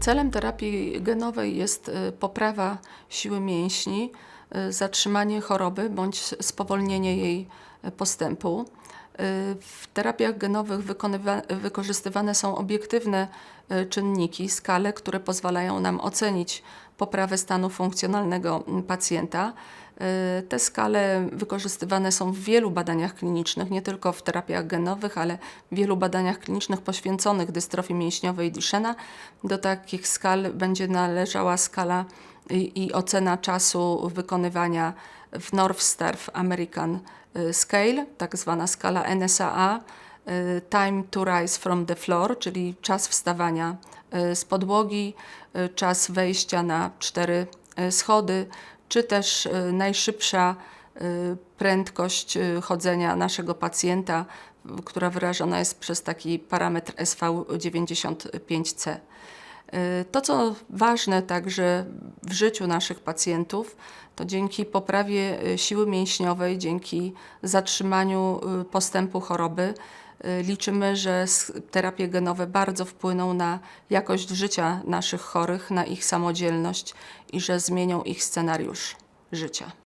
Celem terapii genowej jest y, poprawa siły mięśni, zatrzymanie choroby bądź spowolnienie jej y, postępu. Y, W terapiach genowych wykorzystywane są obiektywne y, czynniki, skale, które pozwalają nam ocenić poprawę stanu funkcjonalnego mm, pacjenta. Y, Te skale wykorzystywane są w wielu badaniach klinicznych, nie tylko w terapiach genowych, ale w wielu badaniach klinicznych poświęconych dystrofii mięśniowej Duchenne. Do takich skal będzie należała skala i, i ocena czasu wykonywania w North Star American y, Scale, tak zwana skala NSAA, y, Time to Rise from the Floor, czyli czas wstawania y, z podłogi, czas wejścia na cztery schody, czy też najszybsza prędkość chodzenia naszego pacjenta, która wyrażona jest przez taki parametr SV95C. Y, To, co ważne także w życiu naszych pacjentów, to dzięki poprawie y, siły mięśniowej, dzięki zatrzymaniu y, postępu choroby, liczymy, że terapie genowe bardzo wpłyną na jakość życia naszych chorych, na ich samodzielność i że zmienią ich scenariusz życia.